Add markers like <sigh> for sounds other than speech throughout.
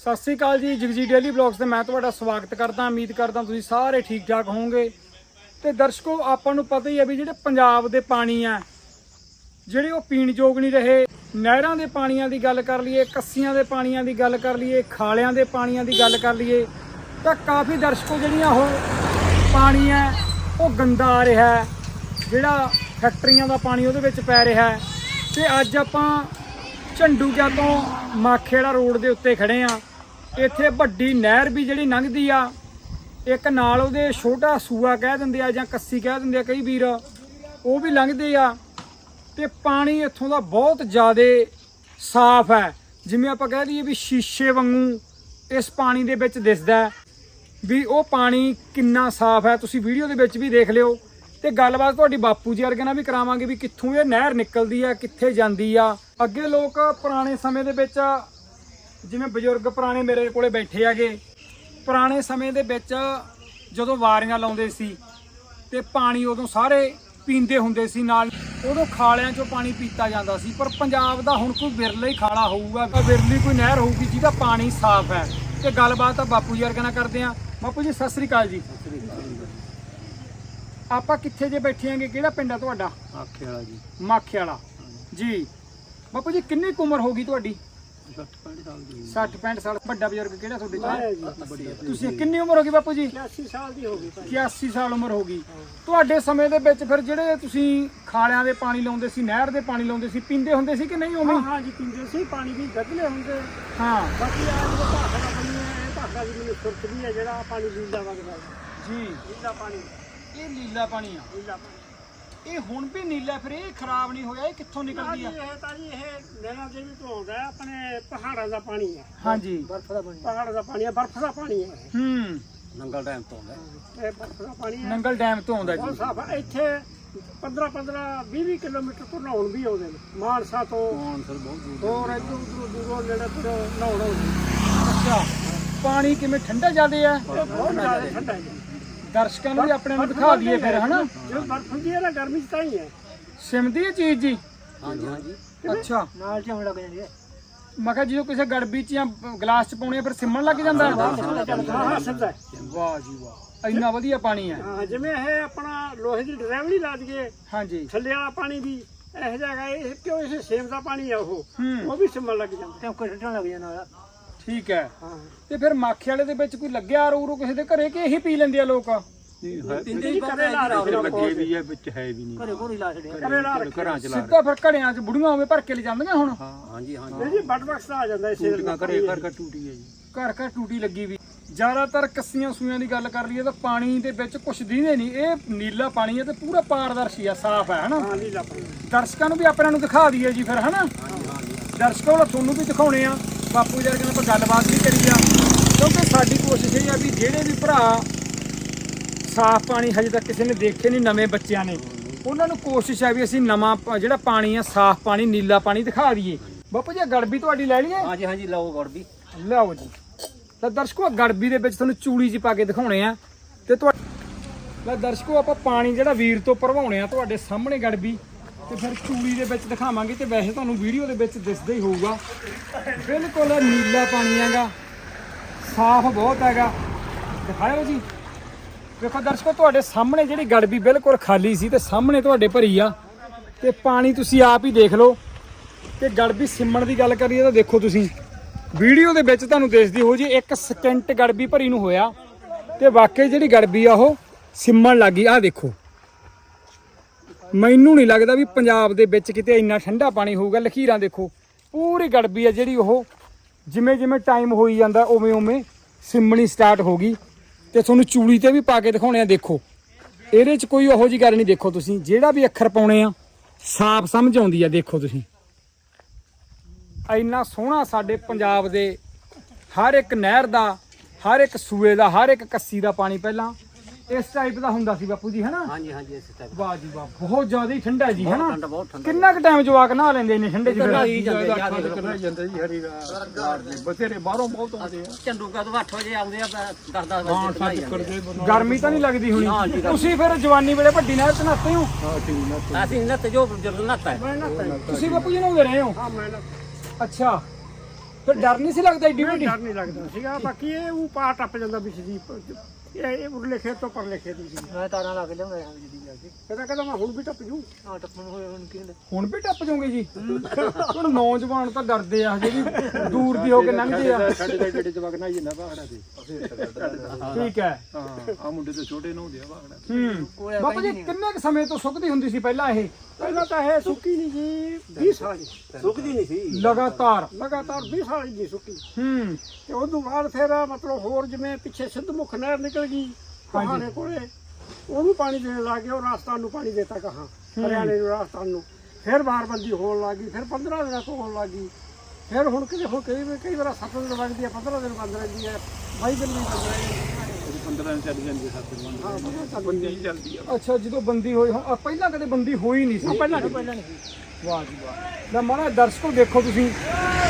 ਸਤਿ ਸ੍ਰੀ ਅਕਾਲ ਜੀ ਜਗਜੀ daily blogs ਤੇ ਮੈਂ ਤੁਹਾਡਾ ਸਵਾਗਤ ਕਰਦਾ, ਉਮੀਦ ਕਰਦਾ ਤੁਸੀਂ ਸਾਰੇ ਠੀਕ ਠਾਕ ਹੋਵੋਗੇ। ਤੇ ਦਰਸ਼ਕੋ, ਆਪਾਂ ਨੂੰ ਪਤਾ ਹੀ ਹੈ ਵੀ ਜਿਹੜੇ ਪੰਜਾਬ ਦੇ ਪਾਣੀ ਆ, ਜਿਹੜੇ ਉਹ ਪੀਣ ਯੋਗ ਨਹੀਂ ਰਹੇ, ਨਹਿਰਾਂ ਦੇ ਪਾਣੀਆਂ ਦੀ ਗੱਲ ਕਰ ਲਈਏ, ਕੱਸੀਆਂ ਦੇ ਪਾਣੀਆਂ ਦੀ ਗੱਲ ਕਰ ਲਈਏ, ਖਾਲਿਆਂ ਦੇ ਪਾਣੀਆਂ ਦੀ ਗੱਲ ਕਰ ਲਈਏ, ਤਾਂ ਕਾਫੀ ਦਰਸ਼ਕੋ ਜਿਹੜੀਆਂ ਉਹ ਪਾਣੀ ਹੈ ਉਹ ਗੰਦਾ ਆ ਰਿਹਾ ਹੈ, ਜਿਹੜਾ ਫੈਕਟਰੀਆਂ ਦਾ ਪਾਣੀ ਉਹਦੇ ਵਿੱਚ ਪੈ ਰਿਹਾ ਹੈ। ਤੇ ਅੱਜ ਆਪਾਂ ਝੰਡੂਕਿਆ ਤੋਂ ਮਾਖੇੜਾ ਰੋਡ ਦੇ ਉੱਤੇ ਖੜੇ ਆ ਇੱਥੇ ਵੱਡੀ ਨਹਿਰ ਵੀ ਜਿਹੜੀ ਲੰਘਦੀ ਆ, ਇੱਕ ਨਾਲ ਉਹਦੇ ਛੋਟਾ ਸੂਆ ਕਹਿ ਦਿੰਦੇ ਆ ਜਾਂ ਕੱਸੀ ਕਹਿ ਦਿੰਦੇ ਆ ਕਈ ਵੀਰ, ਉਹ ਵੀ ਲੰਘਦੇ ਆ ਤੇ ਪਾਣੀ ਇੱਥੋਂ ਦਾ ਬਹੁਤ ਜ਼ਿਆਦਾ ਸਾਫ਼ ਹੈ। ਜਿਵੇਂ ਆਪਾਂ ਕਹਿ ਦਈਏ ਵੀ ਸ਼ੀਸ਼ੇ ਵਾਂਗੂ ਇਸ ਪਾਣੀ ਦੇ ਵਿੱਚ ਦਿਸਦਾ ਵੀ ਉਹ ਪਾਣੀ ਕਿੰਨਾ ਸਾਫ਼ ਹੈ। ਤੁਸੀਂ ਵੀਡੀਓ ਦੇ ਵਿੱਚ ਵੀ ਦੇਖ ਲਿਓ ਤੇ ਗੱਲਬਾਤ ਤੁਹਾਡੀ ਬਾਪੂ ਜੀ ਵਰਗੇ ਨਾਲ ਵੀ ਕਰਾਵਾਂਗੇ ਵੀ ਕਿੱਥੋਂ ਇਹ ਨਹਿਰ ਨਿਕਲਦੀ ਆ ਕਿੱਥੇ ਜਾਂਦੀ ਆ। ਅੱਗੇ ਲੋਕ ਪੁਰਾਣੇ ਸਮੇਂ ਦੇ ਵਿੱਚ ਜਿਵੇਂ ਬਜ਼ੁਰਗ ਪੁਰਾਣੇ ਮੇਰੇ ਕੋਲੇ ਬੈਠੇ ਆਗੇ ਪੁਰਾਣੇ ਸਮੇਂ ਦੇ ਵਿੱਚ ਜਦੋਂ ਵਾਰੀਆਂ ਲਾਉਂਦੇ ਸੀ ਤੇ ਪਾਣੀ ਉਦੋਂ ਸਾਰੇ ਪੀਂਦੇ ਹੁੰਦੇ ਸੀ ਨਾਲ ਉਦੋਂ ਖਾਲਿਆਂ ਚੋਂ ਪਾਣੀ ਪੀਤਾ ਜਾਂਦਾ ਸੀ ਪਰ ਪੰਜਾਬ ਦਾ ਹੁਣ ਕੋਈ ਵਿਰਲਾ ਹੀ ਖਾਲਾ ਹੋਊਗਾ। ਵਿਰਲੀ ਕੋਈ ਨਹਿਰ ਹੋਊਗੀ ਜਿਹਦਾ ਪਾਣੀ ਸਾਫ਼ ਹੈ। ਤੇ ਗੱਲਬਾਤ ਆ ਬਾਪੂ ਜੀ ਵਰਗੇ ਨਾਲ ਕਰਦੇ ਆ ਬਾਪੂ ਜੀ ਸਤਿ ਸ੍ਰੀ ਅਕਾਲ ਜੀ। ਆਪਾਂ ਕਿੱਥੇ ਜੇ ਬੈਠੇ ਆਂਗੇ ਕਿਹੜਾ ਪਿੰਡ ਆ ਤੁਹਾਡਾ? ਆਖੇ ਵਾਲਾ ਜੀ। ਮਾਖੇ ਵਾਲਾ ਜੀ। ਬਾਪੂ ਜੀ ਕਿੰਨੀ ਕੁ ਉਮਰ ਹੋ ਗਈ ਤੁਹਾਡੀ? 60 65 ਸਾਲ ਦੀ 60 65 ਸਾਲ ਵੱਡਾ ਬਜ਼ੁਰਗ ਕਿਹੜਾ ਤੁਹਾਡੇ ਚ? ਤੁਸੀਂ ਕਿੰਨੀ ਉਮਰ ਹੋ ਗਈ ਬਾਪੂ ਜੀ? 80 ਸਾਲ ਦੀ ਹੋ ਗਈ 81 ਸਾਲ ਉਮਰ ਹੋ ਗਈ। ਤੁਹਾਡੇ ਸਮੇਂ ਦੇ ਵਿੱਚ ਫਿਰ ਜਿਹੜੇ ਤੁਸੀਂ ਖਾਲਿਆਂ ਦੇ ਪਾਣੀ ਲਾਉਂਦੇ ਸੀ ਨਹਿਰ ਦੇ ਪਾਣੀ ਲਾਉਂਦੇ ਸੀ ਪੀਂਦੇ ਹੁੰਦੇ ਸੀ ਕਿ ਨਹੀਂ ਉਵੇਂ? ਹੀ? ਹਾਂ ਜੀ ਪੀਂਦੇ ਸੀ ਪਾਣੀ ਵੀ ਗਦਲੇ ਹੁੰਦੇ। ਹਾਂ। ਬਾਕੀ ਆ ਜਿਹੜਾ ਭਾਖਾ ਦਾ ਪਾਣੀ ਹੈ ਇਹ ਭਾਖਾ ਦੀ ਮੈਨੂੰ ਸੁਰਤ ਵੀ ਹੈ ਜਿਹੜਾ ਪਾਣੀ ਲੀਲਾ ਵਗਦਾ ਜੀ। ਲੀਲਾ ਪਾਣੀ। ਇਹ ਨੀਲਾ ਪਾਣੀ ਆ। ਲੀਲਾ ਪਾਣੀ। ਇਹ ਹੁਣ ਵੀ ਨੀਲਾ ਫਿਰ ਇਹ ਖਰਾਬ ਨਹੀਂ ਹੋਇਆ ਇਹ ਕਿੱਥੋਂ ਨਿਕਲਦੀ ਆ? ਇਹ ਤਾਂ ਜੀ ਇਹ ਨੈਣਾ ਦੇਵੀ ਤੋਂ ਆਉਂਦਾ ਹੈ ਆਪਣੇ ਪਹਾੜਾਂ ਦਾ ਪਾਣੀ ਹੈ। ਹਾਂਜੀ। ਬਰਫ਼ ਦਾ ਪਾਣੀ ਪਹਾੜ ਦਾ ਪਾਣੀ ਹੈ ਬਰਫ਼ ਦਾ ਪਾਣੀ ਹੈ। ਹੂੰ। ਨੰਗਲ ਡੈਮ ਤੋਂ ਆਉਂਦਾ ਇਹ ਬਰਫ਼ ਦਾ ਪਾਣੀ ਹੈ। ਨੰਗਲ ਡੈਮ ਤੋਂ ਆਉਂਦਾ ਬਹੁਤ ਜੀ ਸਾਫ਼ ਹੈ। ਇੱਥੇ 15 15 20 20 ਕਿਲੋਮੀਟਰ ਤੋਂ ਨਹਾਉਣ ਵੀ ਆਉਂਦੇ ਨੇ। ਮਾਨਸਾ ਤੋਂ ਮਾਨਸਰ ਬਹੁਤ ਦੂਰ ਹੋਰ ਇੱਧਰ ਉੱਧਰੋਂ ਦੂਰੋਂ ਨੇੜੇ ਤੋਂ ਨਹਾਉਣ ਆਉਂਦੇ ਅੱਛਾ। ਪਾਣੀ ਕਿਵੇਂ ਠੰਡਾ ਜ਼ਿਆਦੇ ਆ? ਇਹ ਬਹੁਤ ਜ਼ਿਆਦਾ ਠੰਡਾ ਹੈ ਜੀ। ਦਰਸ਼ਕਾਂ ਨੂੰ ਵੀ ਆਪਣੇ ਨੂੰ ਦਿਖਾ ਦਈਏ ਫਿਰ ਹਨਾ? ਜੇ ਬਰਫ਼ ਹੁੰਦੀ ਹੈ ਨਾ ਗਰਮੀ ਚ ਤਾਂ ਹੀ ਹੈ। ਸਿਮਦੀ ਇਹ ਚੀਜ਼ ਜੀ? ਹਾਂਜੀ ਹਾਂਜੀ। ਅੱਛਾ। ਨਾਲ ਚਾਉਣ ਲੱਗ ਜਾਂਦੀ ਹੈ। ਮੈਂ ਕਿਹਾ ਜਦੋਂ ਕਿਸੇ ਗੜਬੀ ਚ ਜਾਂ ਗਲਾਸ ਚ ਪਾਉਣੇ ਫਿਰ ਸਿਮਣ ਲੱਗ ਜਾਂਦਾ? ਹਾਂ ਹਾਂ ਸਿੱਧਾ ਹੈ। ਵਾਹ ਜੀ ਵਾਹ। ਇੰਨਾ ਵਧੀਆ ਪਾਣੀ ਹੈ। ਹਾਂ ਜਿਵੇਂ ਇਹ ਆਪਣਾ ਲੋਹੇ ਦੀ ਡਰਾਈਵਰੀ ਲਾ ਦਈਏ ਹਾਂਜੀ। ਥੱਲੇ ਵਾਲਾ ਪਾਣੀ ਵੀ ਇਹ ਜਗ੍ਹਾ ਇਹ ਕਿਉਂ ਇਹ ਸੇਮ ਦਾ ਪਾਣੀ ਆ ਉਹ? ਉਹ ਵੀ ਸਿਮਣ ਲੱਗ ਜਾਂਦਾ। ਟੈਂਕਰ ਛੱਡਣ ਲੱਗ ਜਾਂਦਾ। ਠੀਕ ਹੈ। ਹਾਂ। ਤੇ ਫਿਰ ਮਾਖੇ ਵਾਲੇ ਦੇ ਵਿੱਚ ਕੋਈ ਲੱਗਿਆ ਆਰੂ ਰੂ ਕਿਸੇ ਦੇ ਘਰੇ ਕਿ ਇਹੀ ਪੀ ਲੈਂਦੇ ਆ ਲੋਕ? ਨਹੀਂ ਹੈ ਪਿੰਡੇ ਹੀ ਕਰੇ ਲਾ ਰੱਖ ਲਓ ਲੱਗੇ ਵੀ ਹੈ ਵਿੱਚ ਹੈ ਵੀ ਨਹੀਂ। ਘਰੇ ਕੋਲ ਲਾ ਛੜਿਆ ਕਰੇ ਲਾ ਰੱਖ ਘਰਾਂ ਚ ਲਾ ਸਿੱਧਾ ਫਿਰ ਘੜਿਆਂ 'ਚ ਬੁੜੀਆਂ ਹੋਵੇ ਭਰ ਕੇ ਲੈ ਜਾਂਦੀਆਂ ਹੁਣ। ਹਾਂ ਹਾਂਜੀ ਹਾਂਜੀ। ਇਹ ਜੀ ਬੱਟ ਬਕਸ ਦਾ ਆ ਜਾਂਦਾ ਇਸੇ ਟੂਟੀਆਂ ਘਰੇ ਘਰ ਘਰ ਟੂਟੀ ਹੈ ਜੀ। ਘਰ ਘਰ ਟੂਟੀ ਲੱਗੀ ਵੀ। ਜ਼ਿਆਦਾਤਰ ਕੱਸੀਆਂ ਸੂਈਆਂ ਦੀ ਗੱਲ ਕਰ ਲਈਏ ਤਾਂ ਪਾਣੀ ਦੇ ਵਿੱਚ ਕੁਝ ਦੀਨੇ ਨਹੀਂ। ਇਹ ਨੀਲਾ ਪਾਣੀ ਹੈ ਤੇ ਪੂਰਾ ਪਾਰਦਰਸ਼ੀ ਆ ਸਾਫ਼ ਹੈ ਹਨਾ? ਹਾਂ ਨੀਲਾ ਪਾਣੀ। ਦਰਸ਼ਕਾਂ ਨੂੰ ਵੀ ਆਪਣਿਆਂ ਨੂੰ ਦਿਖਾ ਦਈਏ ਜੀ ਫਿਰ ਹਨਾ? ਦਰਸ਼ਕਾਂ ਨੂੰ ਤੁਹਾਨੂੰ ਵੀ ਦਿਖਾਉਣੇ ਆ। ਬਾਪੂ ਜੀ ਨਾਲ ਆਪਾਂ ਗੱਲਬਾਤ ਵੀ ਕਰੀ ਆ। ਕਿਉਂਕਿ ਸਾਡੀ ਕੋਸ਼ਿਸ਼ ਇਹ ਆ ਵੀ ਜਿਹੜੇ ਵੀ ਭਰਾ ਸਾਫ਼ ਪਾਣੀ ਹਜੇ ਤੱਕ ਕਿਸੇ ਨੇ ਦੇਖੇ ਨਹੀਂ ਨਵੇਂ ਬੱਚਿਆਂ ਨੇ। ਉਹਨਾਂ ਨੂੰ ਕੋਸ਼ਿਸ਼ ਹੈ ਵੀ ਅਸੀਂ ਨਵਾਂ ਪ- ਜਿਹੜਾ ਪਾਣੀ ਆ ਸਾਫ਼ ਪਾਣੀ ਨੀਲਾ ਪਾਣੀ ਦਿਖਾ ਦਈਏ। ਬਾਪੂ ਜੀ ਆਹ ਗੜਬੀ ਤੁਹਾਡੀ ਲੈ ਲਈਏ? ਹਾਂਜੀ ਹਾਂਜੀ ਲਓ ਗੜ ਵੀ ਲਿਆਓ ਜੀ। ਤਾਂ ਦਰਸ਼ਕੋ ਆਹ ਗੜਬੀ ਦੇ ਵਿੱਚ ਤੁਹਾਨੂੰ ਚੂੜੀ ਜੀ ਪਾ ਕੇ ਦਿਖਾਉਣੇ ਆ। ਤੇ ਤੁਹਾ ਲੈ ਦਰਸ਼ਕੋ ਆਪਾਂ ਪਾਣੀ ਜਿਹੜਾ ਵੀਰ ਤੋਂ ਭਰਵਾਉਣੇ ਆ ਤੁਹਾਡੇ ਸਾਹਮਣੇ ਗੜਬੀ। ਤੇ ਫਿਰ ਚੂੜੀ ਦੇ ਵਿੱਚ ਦਿਖਾਵਾਂਗੇ ਤੇ ਵੈਸੇ ਤੁਹਾਨੂੰ ਵੀਡੀਓ ਦੇ ਵਿੱਚ ਦਿਸਦਾ ਹੀ ਹੋਊਗਾ। ਬਿਲਕੁਲ ਨੀਲਾ ਪਾਣੀ ਹੈਗਾ, ਸਾਫ਼ ਬਹੁਤ ਹੈਗਾ। ਦਿਖਾਇਓ ਜੀ। ਵੇਖੋ ਦਰਸ਼ਕੋ, ਤੁਹਾਡੇ ਸਾਹਮਣੇ ਜਿਹੜੀ ਗੜਬੀ ਬਿਲਕੁਲ ਖਾਲੀ ਸੀ ਤੇ ਸਾਹਮਣੇ ਤੁਹਾਡੇ ਭਰੀ ਆ। ਤੇ ਪਾਣੀ ਤੁਸੀਂ ਆਪ ਹੀ ਦੇਖ ਲਓ। ਤੇ ਗੜਬੀ ਸਿਮਣ ਦੀ ਗੱਲ ਕਰੀਏ ਤਾਂ ਦੇਖੋ ਤੁਸੀਂ। ਵੀਡੀਓ ਦੇ ਵਿੱਚ ਤੁਹਾਨੂੰ ਦਿਸਦੀ ਹੋ ਜੀ, ਇੱਕ ਸਕਿੰਟ ਗੜਬੀ ਭਰੀ ਨੂੰ ਹੋਇਆ। ਤੇ ਵਾਕਈ ਜਿਹੜੀ ਗੜਬੀ ਆ ਉਹ ਸਿਮਣ ਲੱਗੀ ਆ ਦੇਖੋ। ਮੈਨੂੰ ਨਹੀਂ ਲੱਗਦਾ ਵੀ ਪੰਜਾਬ ਦੇ ਵਿੱਚ ਕਿਤੇ ਇੰਨਾ ਠੰਡਾ ਪਾਣੀ ਹੋਊਗਾ। ਲਖੀਰਾਂ ਦੇਖੋ, ਪੂਰੀ ਗੜਬੀ ਆ ਜਿਹੜੀ ਉਹ। ਜਿਵੇਂ ਜਿਵੇਂ ਟਾਈਮ ਹੋਈ ਜਾਂਦਾ, ਉਵੇਂ ਉਵੇਂ ਸਿਮਣੀ ਸਟਾਰਟ ਹੋ ਗਈ। ਤੇ ਤੁਹਾਨੂੰ ਚੂੜੀ ਤੇ ਵੀ ਪਾ ਕੇ ਦਿਖਾਉਣੇ ਆ, ਦੇਖੋ। ਇਹਦੇ 'ਚ ਕੋਈ ਉਹੋ ਜੀ ਗੱਲ ਨਹੀਂ ਦੇਖੋ ਤੁਸੀਂ। ਜਿਹੜਾ ਵੀ ਅੱਖਰ ਪਾਉਣੇ ਆ, ਸਾਫ਼ ਸਮਝ ਆਉਂਦੀ ਆ, ਦੇਖੋ ਤੁਸੀਂ। ਇੰਨਾ ਸੋਹਣਾ ਸਾਡੇ ਪੰਜਾਬ ਦੇ ਹਰ ਇੱਕ ਨਹਿਰ ਦਾ, ਹਰ ਇੱਕ ਸੂਏ ਦਾ, ਹਰ ਇੱਕ ਕੱਸੀ ਦਾ ਪਾਣੀ ਪਹਿਲਾਂ। ਇਸ ਟਾਈਪ ਦਾ ਹੁੰਦਾ ਸੀ ਬਾਪੂ ਜੀ ਹਨਾ? ਹਾਂਜੀ ਹਾਂਜੀ ਇਸ ਟਾਈਪ ਵਾਹ ਜੀ ਵਾਹ ਬਹੁਤ ਜ਼ਿਆਦਾ ਹੀ ਠੰਡਾ ਜੀ ਹਨਾ? ਠੰਡਾ ਬਹੁਤ ਠੰਡਾ। ਕਿੰਨਾ ਕੁ ਟਾਈਮ ਜਵਾਕ ਨਹਾ ਲੈਂਦੇ ਨੇ ਠੰਡੇ ਚ ਫਿਰ? ਹੀ ਜਾਂਦੇ ਜੀ ਹਰੀ ਰਾਤ ਦੇ ਬਥੇਰੇ ਬਾਹਰੋਂ ਬਹੁਤ ਆਉਂਦੇ ਆ। ਚੰਡੂਕਾ ਤੋਂ 8 ਵਜੇ ਆਉਂਦੇ ਆ 10 10 ਵਜੇ ਗਰਮੀ ਤਾਂ ਨਹੀਂ ਲੱਗਦੀ ਹੋਣੀ। ਤੁਸੀਂ ਫਿਰ ਜਵਾਨੀ ਵੇਲੇ ਵੱਡੀ ਚ ਨਹਾਤੇ ਹੋ? ਹਾਂ ਠੀਕ ਨਾ ਆ। ਅਸੀਂ ਨੱਤ ਜੋ ਜਦੋਂ ਨੱਤ ਹੈ। ਮੈਂ ਨਾ ਤੁਸੀਂ ਬਾਪੂ ਜੀ ਨਹਾਉਂਦੇ ਰਹੇ ਹੋ? ਹਾਂ ਮੈਂ ਨਾ ਅੱਛਾ। ਫਿਰ ਡਰ ਨਹੀਂ ਸੀ ਲੱਗਦਾ ਏਡੀ ਵੱਡੀ? ਡਰ ਨਹੀਂ ਲੱਗਦਾ ਸੀਗਾ। ਬਾਕੀ ਇਹ ਉਹ ਪਾਰ ਟੱਪ ਜਾਂਦਾ ਵਿੱਚ ਦੀ ਇਹ ਇਹ ਉਰਲੇ ਖੇਤ ਤੋਂ ਪਰਲੇ ਖੇਤ ਦੀ ਸੀ ਮੈਂ ਤਾਰਾਂ ਲਾ ਕੇ ਲਿਆਉਂਦਾ ਹਾਂ ਜਿੱਦੀ ਜਾ। ਕੇ ਕਹਿੰਦਾ ਕਹਿੰਦਾ ਮੈਂ ਹੁਣ ਵੀ ਟੱਪ ਜੂ। ਆ ਟੱਪਣ ਹੋਏ ਹੁਣ ਕੀ ਹੁੰਦਾ? ਹੁਣ ਵੀ ਟੱਪ ਜਾਓਗੇ ਜੀ। <laughs> ਹੁਣ ਨੌਜਵਾਨ ਤਾਂ ਡਰਦੇ ਆ ਵੀ ਦੂਰ ਦੀ ਹੋ ਕੇ ਲੰਘਦੇ ਆ। ਸਾਡੇ ਦੇ ਜਿਹੜੇ ਜਵਾਕ ਨਾ ਜਿੰਨਾ ਬਾਹੜਾ ਦੇ ਠੀਕ ਹੈ। ਹਾਂ ਆ ਮੁੰਡੇ ਤੋਂ ਛੋਟੇ ਨੂੰ ਹੁੰਦੇ ਆ ਬਾਹੜਾ ਹੂੰ। ਬਾਪੂ ਜੀ ਕਿੰਨੇ ਕੁ ਸਮੇਂ ਤੋਂ ਸੁੱਕਦੀ ਹੁੰਦੀ ਸੀ ਪਹਿਲਾਂ ਇਹ? ਪਹਿਲਾਂ ਤਾਂ ਇਹ ਸੁੱਕੀ ਨਹੀਂ ਜੀ 20 ਸਾਲ ਸੁੱਕਦੀ ਨਹੀਂ ਸੀ। ਲਗਾਤਾਰ। ਲਗਾਤਾਰ 20 ਸਾਲ ਦੀ ਸੁੱਕੀ। ਹੂੰ। ਤੇ ਤੋਂ ਬਾਅਦ ਫਿਰ ਮਤਲਬ ਹੋਰ ਜਿਵੇਂ ਪਿੱਛੇ ਸਿੱਧ ਮੁਖ ਨਹਿਰ ਨਿਕਲ ਗਈ ਕਹਾਣੇ ਕੋਲੇ। ਉਹਨੂੰ ਪਾਣੀ ਦੇਣ ਲੱਗ ਗਏ ਉਹ ਰਾਜਸਥਾਨ ਨੂੰ ਪਾਣੀ ਦੇਤਾ ਕਹਾ ਹਰਿਆਣੇ ਨੂੰ ਰਾਜਸਥਾਨ ਨੂੰ। ਫਿਰ ਬਾਰਬੰਦੀ ਹੋਣ ਲੱਗੀ ਫਿਰ 15 ਦਿਨਾਂ ਤੋਂ ਹੋਣ ਲੱਗੀ ਫਿਰ ਹੁਣ ਕਿਤੇ ਹੋ ਕਈ ਵਾਰ ਕਈ ਵਾਰ 7 ਦਿਨ ਲੱਗਦੀ ਹੈ 15 ਦਿਨ ਬੰਦ ਰਹਿੰਦੀ ਹੈ 22 ਦਿਨ ਵੀ ਬੰਦ ਰਹਿੰਦੀ ਹੈ 15 ਦਿਨ ਚੱਲ ਜਾਂਦੀ ਹੈ 7 ਦਿਨ ਹਾਂ ਬੰਦੀ ਚੱਲਦੀ ਹੈ ਅੱਛਾ ਜਦੋਂ ਬੰਦੀ ਹੋਈ ਆ ਪਹਿਲਾਂ ਕਦੇ ਬੰਦੀ ਹੋਈ ਨਹੀਂ ਸੀ? ਪਹਿਲਾਂ ਨਹੀਂ। ਪਹਿਲਾਂ ਨਹੀਂ ਵਾਹ ਜੀ ਵਾਹ। ਲੈ ਮਾਣਾ ਦਰਸ਼ਕੋ ਦੇਖੋ ਤੁਸੀਂ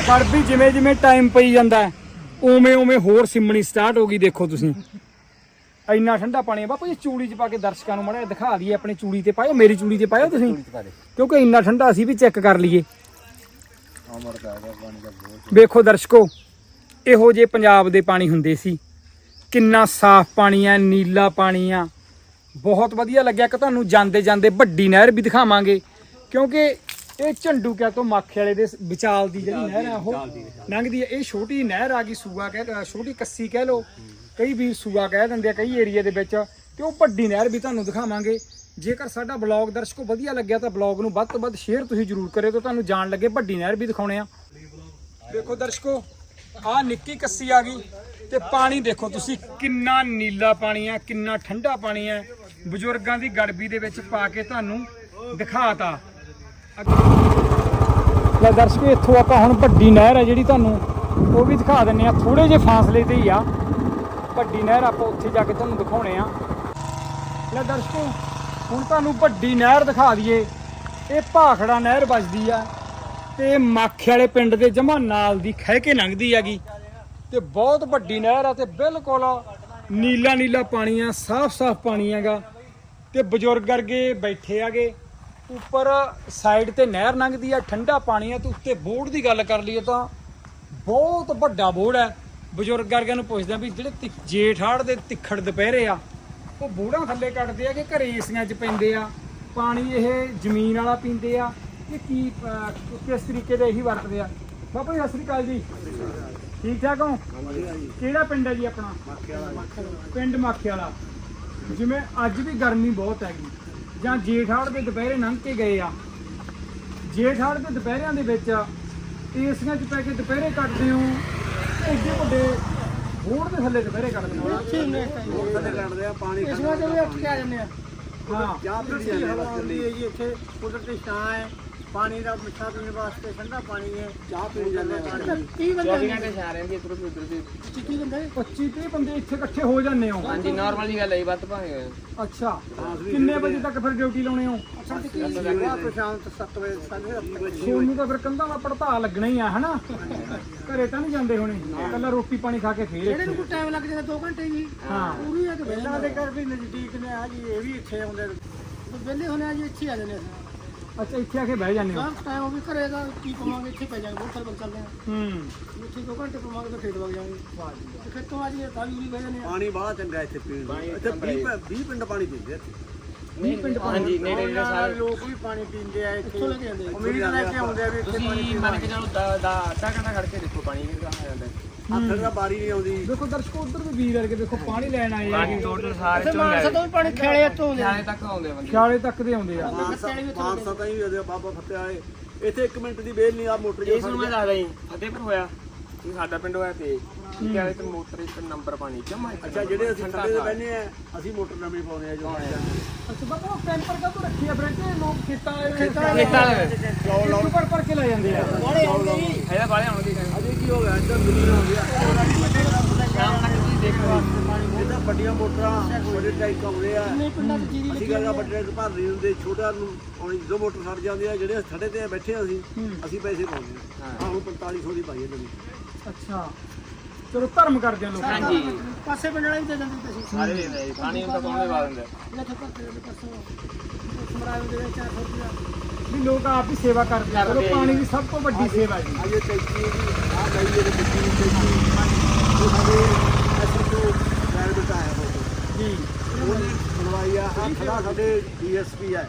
ਗੜਬੀ ਜਿਵੇਂ ਜਿਵੇਂ ਟਾਈਮ ਪਈ ਜਾਂਦਾ ਹੈ, ਉਵੇਂ ਉਵੇਂ ਹੋਰ ਸਿਮਣੀ ਸਟਾਰਟ ਹੋ ਗਈ ਦੇਖੋ ਤੁਸੀਂ। ਇੰਨਾ ਠੰਡਾ ਪਾਣੀ ਹੈ ਬਾਪੂ ਜੀ ਚੂੜੀ 'ਚ ਪਾ ਕੇ ਦਰਸ਼ਕਾਂ ਨੂੰ ਮਾੜਾ ਦਿਖਾ ਦਈਏ ਆਪਣੀ ਚੂੜੀ ਤੇ ਪਾਇਓ ਮੇਰੀ ਚੂੜੀ ਤੇ ਪਾਇਓ ਤੁਸੀਂ। ਕਿਉਂਕਿ ਇੰਨਾ ਠੰਡਾ ਅਸੀਂ ਵੀ ਚੈੱਕ ਕਰ ਲਈਏ। ਵੇਖੋ ਦਰਸ਼ਕੋ ਇਹੋ ਜੇ ਪੰਜਾਬ ਦੇ ਪਾਣੀ ਹੁੰਦੇ ਸੀ। ਕਿੰਨਾ ਸਾਫ਼ ਪਾਣੀ ਆ ਨੀਲਾ ਪਾਣੀ ਆ। ਬਹੁਤ ਵਧੀਆ ਲੱਗਿਆ। ਕਿ ਤੁਹਾਨੂੰ ਜਾਂਦੇ ਜਾਂਦੇ ਵੱਡੀ ਨਹਿਰ ਵੀ ਦਿਖਾਵਾਂਗੇ। ਕਿਉਂਕਿ ਇਹ ਝੰਡੂ ਕਿਆ ਤੋਂ ਮਾਖੇ ਵਾਲੇ ਦੇ ਵਿਚਾਲ ਦੀ ਜਿਹੜੀ ਨਹਿਰ ਆ ਉਹ ਲੰਘਦੀ ਹੈ ਇਹ ਛੋਟੀ ਨਹਿਰ ਆ ਗਈ ਸੂਆ ਕਹਿ ਛੋਟੀ ਕੱਸੀ ਕਹਿ ਲੋ ਕਈ ਵੀ ਸੂਆ ਕਹਿ ਦਿੰਦੇ ਆ, ਕਈ ਏਰੀਆ ਦੇ ਵਿੱਚ ਤੇ ਉਹ ਵੱਡੀ ਨਹਿਰ ਵੀ ਤੁਹਾਨੂੰ ਦਿਖਾਵਾਂਗੇ। ਜੇਕਰ ਸਾਡਾ ਬਲੌਗ ਦਰਸ਼ਕੋ ਵਧੀਆ ਲੱਗਿਆ ਤਾਂ ਬਲੌਗ ਨੂੰ ਵੱਧ ਤੋਂ ਵੱਧ ਸ਼ੇਅਰ ਤੁਸੀਂ ਜਰੂਰ ਕਰਿਓ ਤਾਂ ਤੁਹਾਨੂੰ ਜਾਣ ਲੱਗੇ ਵੱਡੀ ਨਹਿਰ ਵੀ ਦਿਖਾਉਣੇ ਆ। ਦੇਖੋ ਦਰਸ਼ਕੋ ਆ ਨਿੱਕੀ ਕੱਸੀ ਆ ਗਈ ਤੇ ਪਾਣੀ ਦੇਖੋ ਤੁਸੀਂ ਕਿੰਨਾ ਨੀਲਾ ਪਾਣੀ ਆ, ਕਿੰਨਾ ਠੰਡਾ ਪਾਣੀ ਆ। ਬਜ਼ੁਰਗਾਂ ਦੀ ਗੜਬੀ ਦੇ ਵਿੱਚ ਪਾ ਕੇ ਤੁਹਾਨੂੰ ਦਿਖਾਤਾ। ਲੈ ਦਰਸ਼ਕੋ, ਇੱਥੋਂ ਆਪਾਂ ਹੁਣ ਵੱਡੀ ਨਹਿਰ ਆ ਜਿਹੜੀ ਤੁਹਾਨੂੰ ਉਹ ਵੀ ਦਿਖਾ ਦਿੰਨੇ ਆ। ਥੋੜੇ ਜਿਹੇ ਫਾਸਲੇ ਤੇ ਹੀ ਆ। ਵੱਡੀ ਨਹਿਰ ਆਪਾਂ ਉੱਥੇ ਜਾ ਕੇ ਤੁਹਾਨੂੰ ਦਿਖਾਉਣੇ ਆ। ਲੈ ਦਰਸ਼ਕੋ, ਹੁਣ ਤੁਹਾਨੂੰ ਵੱਡੀ ਨਹਿਰ ਦਿਖਾ ਦਈਏ। ਇਹ ਭਾਖੜਾ ਨਹਿਰ ਵੱਜਦੀ ਆ ਤੇ ਮਾਖੇ ਵਾਲੇ ਪਿੰਡ ਦੇ ਜਮਾ ਨਾਲ ਦੀ ਖਹਿ ਕੇ ਲੰਘਦੀ ਹੈਗੀ। ਤੇ ਬਹੁਤ ਵੱਡੀ ਨਹਿਰ ਆ ਤੇ ਬਿਲਕੁਲ ਨੀਲਾ ਨੀਲਾ ਪਾਣੀ ਆ, ਸਾਫ਼ ਸਾਫ਼ ਪਾਣੀ ਹੈਗਾ। ਤੇ ਬਜ਼ੁਰਗ ਵਰਗੇ ਬੈਠੇ ਹੈਗੇ। ਉੱਪਰ ਸਾਈਡ ਤੇ ਨਹਿਰ ਲੰਘਦੀ ਆ, ਠੰਡਾ ਪਾਣੀ ਆ ਤੇ ਉੱਤੇ ਬੋਰਡ ਦੀ ਗੱਲ ਕਰ ਲਈਏ ਤਾਂ ਬਹੁਤ ਵੱਡਾ ਬੋਰਡ ਹੈ। ਬਜ਼ੁਰਗ ਵਰਗਿਆਂ ਨੂੰ ਪੁੱਛਦਾ ਵੀ ਜਿਹੜੇ ਤਿ- ਜੇਠਾੜ ਦੇ ਤਿੱਖੜ ਦੁਪਹਿਰੇ ਆ ਉਹ ਬੋੜਾਂ ਥੱਲੇ ਕੱਟਦੇ ਆ ਕਿ ਘਰੇ ਏਸੀਆਂ 'ਚ ਪੈਂਦੇ ਆ? ਪਾਣੀ ਇਹ ਜ਼ਮੀਨ ਵਾਲਾ ਪੀਂਦੇ ਆ ਕਿ ਕੀ ਅਹ, ਕਿਸ ਤਰੀਕੇ ਦੇ ਇਹੀ ਵਰਤਦੇ ਆ? ਬਾਬਾ ਜੀ ਸਤਿ ਸ੍ਰੀ ਅਕਾਲ ਜੀ। ਠੀਕ ਠਾਕ ਹੋ? ਕਿਹੜਾ ਪਿੰਡ ਹੈ ਜੀ ਆਪਣਾ? ਪਿੰਡ ਮਾਖੇ ਵਾਲਾ ਜਿਵੇਂ ਅੱਜ ਵੀ ਗਰਮੀ ਬਹੁਤ ਹੈਗੀ। ਜਾਂ ਜੇਠਾੜ ਦੇ ਦੁਪਹਿਰੇ ਲੰਘ ਕੇ ਗਏ ਆ। ਜੇਠਾੜ ਦੇ ਦੁਪਹਿਰਿਆਂ ਦੇ ਵਿੱਚ ਏਸੀਆਂ 'ਚ ਪੈ ਕੇ ਦੁਪਹਿਰੇ ਕੱਟਦੇ ਹੋ। ਏਡੇ ਵੱਡੇ ਬੋੜ ਦੇ ਥੱਲੇ ਦੁਪਹਿਰੇ ਥੱਲੇ ਕੱਢਦੇ ਆ ਪਾਣੀ ਇਸ ਵਾਰ ਵੀ ਉੱਠ ਕੇ ਆ ਜਾਂਦੇ ਆ। ਹਾਂ। ਜਾਂਦੇ ਆ ਹੁੰਦੀ ਹੈ ਜੀ ਇੱਥੇ ਕੁਦਰਤੀ ਛਾਂ ਹੈ। ਪਾਣੀ ਦਾ ਮਿੱਠਾ ਪੀਣ ਵਾਸਤੇ ਠੰਡਾ ਪਾਣੀ ਹੈ। ਚਾਹ ਪੀ ਜਾਂਦੇ ਆ। ਪਾਣੀ 30 ਬੰਦੇ ਘੰਟੇ ਛਾ ਰਹੇ ਜੀ ਇਧਰ ਉਧਰ ਦੀ। 30 ਬੰਦੇ? 25 30 ਬੰਦੇ ਇੱਥੇ ਇਕੱਠੇ ਹੋ ਜਾਂਦੇ ਹੋ। ਹਾਂਜੀ ਨਾਰਮਲ ਜੀ ਗੱਲ ਹੈ ਜੀ, ਵੱਧ ਭਾਵੇਂ ਅੱਛਾ। ਕਿੰਨੇ ਵਜੇ ਤੱਕ ਫਿਰ ਡਿਊਟੀ ਲਾਉਣੇ ਹੋ? ਰਾਤ ਤੋਂ ਸ਼ਾਮ ਤੱਕ 7 ਵਜੇ ਸਾਢੇ ਸੱਤ ਵਜੇ। ਸੋਨੂੰ ਤਾਂ ਫਿਰ ਕੰਧਾਂ ਦਾ ਪੜਤਾ ਲੱਗਣਾ ਹੀ ਆ ਹਨਾ? ਘਰੇ ਤਾਂ ਨਹੀਂ ਜਾਂਦੇ ਹੋਣੇ। ਕੱਲਾ ਰੋਟੀ ਪਾਣੀ ਖਾ ਕੇ ਫੇਰ ਇਹਨੂੰ ਇੱਥੇ। ਕੋਈ ਟਾਈਮ ਲੱਗ ਜਾਂਦਾ 2 ਘੰਟੇ ਜੀ ਹਾਂ। ਪੂਰੀ ਹੈ ਕਿ ਇਹਨਾਂ ਦੇ ਘਰ ਵੀ ਨਜ਼ਦੀਕ ਨੇ ਆ ਜੀ ਇਹ ਵੀ ਇੱਥੇ ਆਉਂਦੇ ਵਿਹਲੇ ਹੋਣੇ ਆ ਜੀ ਇੱਥੇ ਆ ਜਾਂਦੇ ਆ। ਅੱਛਾ ਇੱਥੇ ਆ ਕੇ ਬਹਿ ਜਾਂਦੇ ਹੋ? ਸਭ ਟਾਈਮ ਉਹ ਵੀ ਘਰੇ ਦਾ ਕੀ ਪਵਾਂਗੇ ਇੱਥੇ ਪੈ ਜਾਣਗੇ ਬਹੁਤ ਸਾਰੇ ਬੰਦ ਚੱਲਦੇ ਆ ਹੂੰ। ਇੱਥੇ 2 ਘੰਟੇ ਪਵਾਂਗੇ ਤਾਂ ਖੇਤ ਵਗ ਜਾਵਾਂਗੇ। ਤੇ ਖੇਤੋਂ ਆ ਜੀ ਤਾਂ ਵੀ ਬਹਿ ਜਾਂਦੇ ਆ ਪਾਣੀ ਬੜਾ ਚੰਗਾ ਇੱਥੇ ਪੀਣ ਨੂੰ। ਇੱਥੇ 20 20 ਪਿੰਡ ਪਾਣੀ ਪੀਂਦੇ ਆ ਇੱਥੇ। ਨਹੀਂ ਪਿੰਡ ਹਾਂਜੀ ਨੇੜੇ ਨੇੜੇ ਸਾਰੇ। ਲੋਕ ਵੀ ਪਾਣੀ ਪੀਂਦੇ ਆ ਇੱਥੇ। ਲੈ ਕੇ ਜਾਂਦੇ ਉਮੀਦ ਲੈ ਕੇ ਆਉਂਦੇ ਆ ਵੀ ਇੱਥੇ ਪਾਣੀ ਤੁਸੀਂ ਮੰਨ ਕੇ ਚਲੋ ਦਾ ਦਾ ਅੱਧਾ ਘੰਟਾ ਖੜ ਕੇ ਦੇਖੋ ਪਾਣੀ ਕਿੰਨਾ ਆ ਜਾਂਦਾ। ਹੈ। ਆਖਰ ਦਾ ਬਾਰੀ ਨਹੀਂ ਆਉਂਦੀ। ਦੇਖੋ ਦਰਸ਼ਕੋ ਉਧਰ ਵੀ ਵੀਰ ਵਰਗੇ ਦੇਖੋ ਪਾਣੀ ਲੈਣ ਆਏ ਆ। ਪਾਣੀ ਟੋਟਲ ਸਾਰੇ ਚੋਂ ਲੈ ਤੋਂ ਵੀ ਪਾਣੀ ਖੇਲੇ ਇੱਥੋਂ ਆਉਂਦੇ ਜਾਣੇ ਤੱਕ ਆਉਂਦੇ ਆ ਬੰਦੇ। ਖਿਆਲੇ ਤੱਕ ਦੇ ਆਉਂਦੇ ਆ। ਮਾਨਸਾ ਮਾਨਸਾ ਤਾਂ ਹੀ ਉਹਦੇ ਬਾਬਾ ਫੱਤੇ ਆਏ ਇੱਥੇ 1 ਮਿੰਟ ਦੀ ਵੇਲ ਨਹੀਂ ਆ ਮੋਟਰ ਜੇ ਇਸ ਨੂੰ ਮੈਂ ਦੱਸਦਾ ਜੀ ਫਤਿਹਪੁਰ ਹੋਇਆ। ਇਹ ਸਾਡਾ ਪਿੰਡ ਹੋਇਆ ਤੇ ਠੀਕ ਹੈ ਤੇ ਮੋਟਰ ਇੱਕ ਨੰਬਰ ਪਾਣੀ ਜਮਾ ਅੱਛਾ ਜਿਹੜੇ ਅਸੀਂ ਥੱਲੇ ਦੇ ਬੈਠੇ ਆ ਅਸੀਂ ਮੋਟਰ ਨਵੀਂ ਪਾਉਂਦੇ ਆ ਜੋ ਅੱਛਾ ਬਾਬਾ ਉਹ ਕੈਂਪਰ ਕਾ ਤੋਂ ਰੱਖੀ ਆ ਲੋਕ ਖੇਤਾਂ ਵਾਲੇ ਖੇਤਾਂ ਖੇਤਾਂ ਦੇ ਚੌਲ ਭਰ ਭਰ ਕੇ ਲੈ ਜਾਂਦੇ ਆ। ਇਹਦਾ ਬਾਲੇ ਆਉਣਗੇ। ਅਜੇ ਕੀ ਹੋ ਗਿਆ? ਇੱਧਰ ਦੁਨੀਆ ਹੋ ਗਿਆ ਸ਼ਾਮ ਤੱਕ ਤੁਸੀਂ ਦੇਖੋ ਇਹਦਾ ਵੱਡੀਆਂ ਮੋਟਰਾਂ ਵੱਡੇ ਟੈਂਕ ਆਉਂਦੇ ਆ। ਨਹੀਂ ਪਿੰਡਾਂ ਚ ਜੀਰੀ ਅਸੀਂ ਕਹਿੰਦਾ ਵੱਡੇ ਟੈਂਕ ਭਰ ਨਹੀਂ ਹੁੰਦੇ ਛੋਟਾ ਨੂੰ ਹੁਣ ਜਦੋਂ ਮੋਟਰ ਸੜ ਜਾਂਦੀ ਆ ਜਿਹੜੇ ਥੜੇ ਤੇ ਬੈਠੇ ਆ ਅਸੀਂ ਅਸੀਂ ਪੈਸੇ ਪਾਉਂਦੇ ਆ। ਆਹ ਹੁਣ 4500 ਦੀ ਪਾਈ ਹੈ ਨਵੀਂ। ਅੱਛਾ। ਚਲੋ ਧਰਮ ਕਰਦੇ ਆ ਲੋਕ। ਹਾਂਜੀ। ਪਾਸੇ ਪਿੰਡ ਵਾਲੇ ਵੀ ਦੇ ਦਿੰਦੇ ਤੁਸੀਂ ਸਾਰੇ ਦੇ ਦਿੰਦੇ ਪਾਣੀ ਹੁੰਦਾ ਪਾਉਣੇ ਬਾਦ ਦਿੰਦੇ। ਇੱਥੇ ਪੱਕੇ ਦੇ ਪਾਸੋਂ। ਸਮਰਾਇ ਦੇ ਵਿੱਚ 400 ਰੁਪਇਆ। ਵੀ ਲੋਕ ਆਪ ਹੀ ਸੇਵਾ ਕਰਦੇ ਆ। ਚਲੋ ਆ। ਪਾਣੀ ਦੀ ਸਭ ਤੋਂ ਵੱਡੀ ਸੇਵਾ ਜੀ ਅੱਜ ਇਹ ਟੈਂਕੀ ਆ ਗਈ ਇਹਦੇ ਵਿੱਚ ਦੀ ਟੈਂਕੀ ਸਾਡੇ ਐਸਐਚਓ ਪ੍ਰਾਈਵੇਟ ਆਇਆ ਹੋਇਆ ਜੀ। ਉਹਨੇ ਬਣਵਾਈ ਆ ਆ ਖੜਾ ਸਾਡੇ ਡੀਐਸਪੀ ਹੈ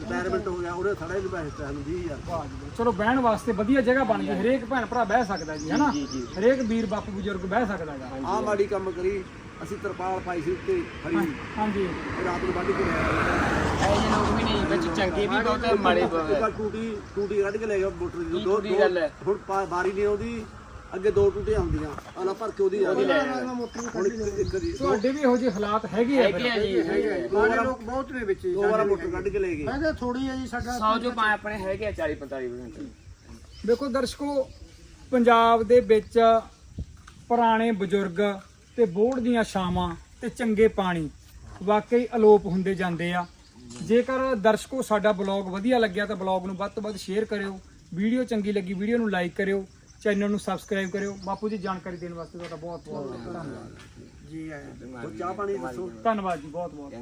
ਰਿਟਾਇਰਮੈਂਟ ਹੋ ਗਿਆ ਉਹਨੇ ਖੜਾ ਹੀ ਪੈਸੇ ਦਿੱਤੇ ਸਾਨੂੰ 20000 ਵਾਹ ਜੀ ਵਾਹ। ਚਲੋ ਬਹਿਣ ਵਾਸਤੇ ਵਧੀਆ ਜਗ੍ਹਾ ਬਣ ਗਈ ਹਰੇਕ ਭੈਣ ਭਰਾ ਬਹਿ ਸਕਦਾ ਜੀ ਹਨਾ? ਹਰੇਕ ਵੀਰ ਬਾਪੂ ਬਜ਼ੁਰਗ ਬਹਿ ਸਕਦਾ ਹੈਗਾ ਆ ਮਾੜੀ ਕੰਮ ਕਰੀ ਅਸੀਂ ਤਰਪਾਲ ਪਾਈ ਸੀ ਉੱਤੇ ਖੜੀ ਹਾਂਜੀ। ਰਾਤ ਨੂੰ ਵੱਢ ਕੇ ਲੈ ਆਏ। ਇਹ ਲੋਕ ਵੀ ਨਹੀਂ ਵਿੱਚ ਚੰਗੇ ਵੀ ਬਹੁਤ ਮਾੜੇ ਬਹੁਤ ਟੂਟੀ ਟੂਟੀ ਕੱਢ ਕੇ ਲੈ ਗਿਆ ਮੋਟਰ ਦੀ ਦੋ ਹੈ? ਹੁਣ ਬਾਰੀ ਨਹੀਂ ਆਉਂਦੀ। ਅੱਗੇ ਦੋ ਟੂਟੀਆਂ ਆਉਂਦੀਆਂ ਆਲਾ ਭਰ ਕੇ ਉਹਦੀ ਉਹਦੀ ਲੈ ਹੁਣ ਇੱਕ ਇੱਕ ਦੀ ਤੁਹਾਡੇ ਵੀ ਇਹੋ ਜਿਹੇ ਹਾਲਾਤ ਹੈਗੇ ਆ ਹੈਗੇ ਆ ਜੀ ਹੈਗੇ ਆ। ਲੋਕ ਬਹੁਤ ਨੇ ਵਿੱਚ ਦੋ ਵਾਰ ਮੋਟਰ ਕੱਢ ਕੇ ਲੈ ਗਏ। ਕਹਿੰਦੇ ਥੋੜੀ ਹੈ ਜੀ ਸਾਡਾ ਸੌ ਜੋ ਪਾ ਆਪਣੇ ਹੈਗੇ ਆ 40 45% ਦੇਖੋ ਦਰਸ਼ਕੋ ਪੰਜਾਬ ਦੇ ਵਿੱਚ ਪੁਰਾਣੇ ਬਜ਼ੁਰਗ ਤੇ ਬੋੜ ਦੀਆਂ ਛਾਵਾਂ ਤੇ ਚੰਗੇ ਪਾਣੀ ਵਾਕਈ ਅਲੋਪ ਹੁੰਦੇ ਜਾਂਦੇ ਆ। ਜੇਕਰ ਦਰਸ਼ਕੋ ਸਾਡਾ ਬਲੌਗ ਵਧੀਆ ਲੱਗਿਆ ਤਾਂ ਬਲੌਗ ਨੂੰ ਵੱਧ ਤੋਂ ਵੱਧ ਸ਼ੇਅਰ ਕਰਿਓ ਵੀਡੀਓ ਚੰਗੀ ਲੱਗੀ ਵੀਡੀਓ ਨੂੰ ਲਾਈਕ ਕਰਿਓ ਚੈਨਲ ਨੂੰ ਸਬਸਕ੍ਰਾਈਬ ਕਰਿਓ। ਬਾਪੂ ਜੀ ਜਾਣਕਾਰੀ ਦੇਣ ਵਾਸਤੇ ਤੁਹਾਡਾ ਬਹੁਤ ਬਹੁਤ ਧੰਨਵਾਦ। ਜੀ ਆਇਆ ਉਹ ਚਾਹ ਪਾਣੀ ਦੱਸੋ? ਧੰਨਵਾਦ ਜੀ ਬਹੁਤ ਬਹੁਤ